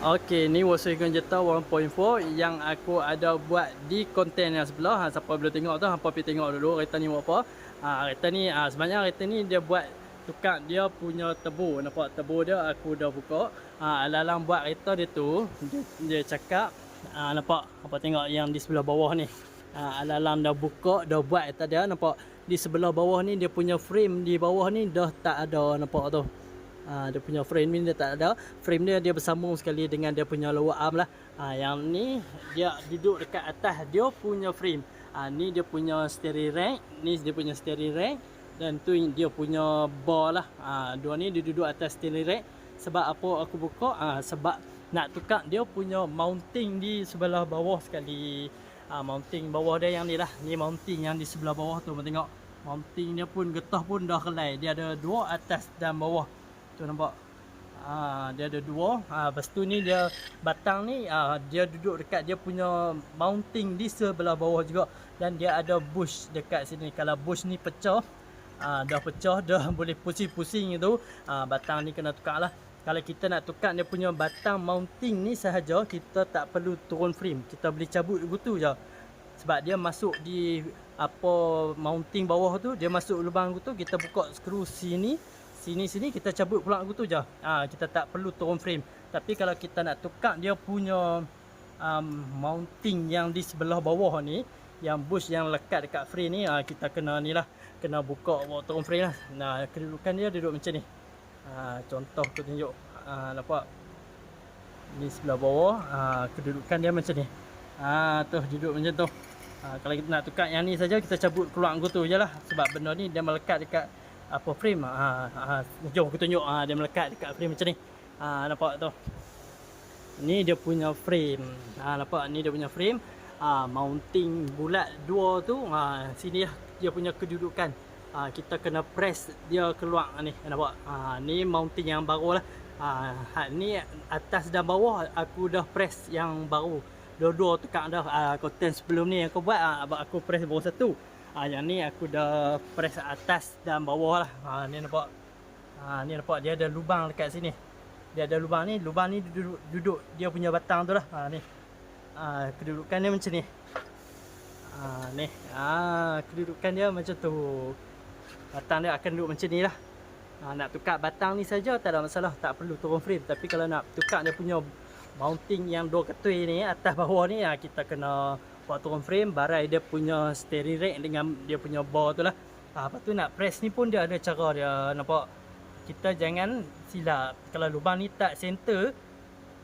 Okey, ni Volkswagen Jetta 1.4 yang aku ada buat di konten yang sebelah. Ha, siapa boleh tengok tu, hampa pergi tengok dulu kereta ni buat apa. Ha, kereta ni ha, sebenarnya kereta ni dia buat tukar dia punya tebu. Nampak tebu dia aku dah buka. Ha, alang buat kereta dia tu, dia, dia cakap ha, nampak apa tengok yang di sebelah bawah ni. Ha, alang dah buka, dah buat kereta dia nampak di sebelah bawah ni dia punya frame di bawah ni dah tak ada nampak tu. Ha, dia punya frame ni dia tak ada. Frame dia dia bersambung sekali dengan dia punya lower arm lah. Ha, yang ni dia duduk dekat atas dia punya frame. Ha, ni dia punya steering rack ni dia punya steering rack dan tu dia punya bar lah. Ha, dua ni dia duduk atas steering rack. Sebab apa aku buka? Ha, sebab nak tukar dia punya mounting di sebelah bawah sekali. Ha, mounting bawah dia yang ni lah. Ni mounting yang di sebelah bawah tu tengok. Mounting dia pun getah pun dah kelai. Dia ada dua atas dan bawah tu nampak? Ha, dia ada dua. Ha, lepas tu ni dia batang ni ha, dia duduk dekat dia punya mounting di sebelah bawah juga. Dan dia ada bush dekat sini. Kalau bush ni pecah ha, dah pecah dah boleh pusing-pusing itu ha, batang ni kena tukar lah. Kalau kita nak tukar dia punya batang mounting ni sahaja kita tak perlu turun frame. Kita boleh cabut begitu je. Sebab dia masuk di apa mounting bawah tu dia masuk lubang tu kita buka skru sini sini-sini kita cabut pula gitu je. Ha, kita tak perlu turun frame. Tapi kalau kita nak tukar dia punya um, mounting yang di sebelah bawah ni, yang bush yang lekat dekat frame ni, ha, kita kena ni lah. Kena buka bawa turun frame lah. Nah, kedudukan dia duduk macam ni. Ha, contoh tu tunjuk. Ha, nampak? Ni sebelah bawah. Ha, kedudukan dia macam ni. Ha, tu duduk macam tu. Ha, kalau kita nak tukar yang ni saja kita cabut keluar gitu je lah. Sebab benda ni dia melekat dekat apa frame? Ha, ha, jom aku tunjuk ha, dia melekat dekat frame macam ni. Ha, nampak tu? Ni dia punya frame. Ha, nampak? Ni dia punya frame. Ha, mounting bulat dua tu ha, sini lah dia punya kedudukan. Ha, kita kena press dia keluar. Ni nampak? Ha, ni mounting yang baru lah. Ha, ni atas dan bawah aku dah press yang baru. Dua-dua tukar dah ha, konten sebelum ni aku buat. Ha, aku press baru satu ha, yang ni aku dah press atas dan bawah lah. Ha, ni nampak. Ha, ni nampak dia ada lubang dekat sini. Dia ada lubang ni lubang ni duduk, duduk dia punya batang tu lah. Ha, ni. Ha, kedudukan dia macam ni. Ha, ni. Ha, kedudukan dia macam tu. Batang dia akan duduk macam ni lah. Ha, nak tukar batang ni saja tak ada masalah. Tak perlu turun frame. Tapi kalau nak tukar dia punya mounting yang dua ketui ni atas bawah ni ha, kita kena buat turun frame barai dia punya steering rack dengan dia punya bar tu lah. Ha, lepas tu nak press ni pun dia ada cara dia. Nampak kita jangan silap. Kalau lubang ni tak center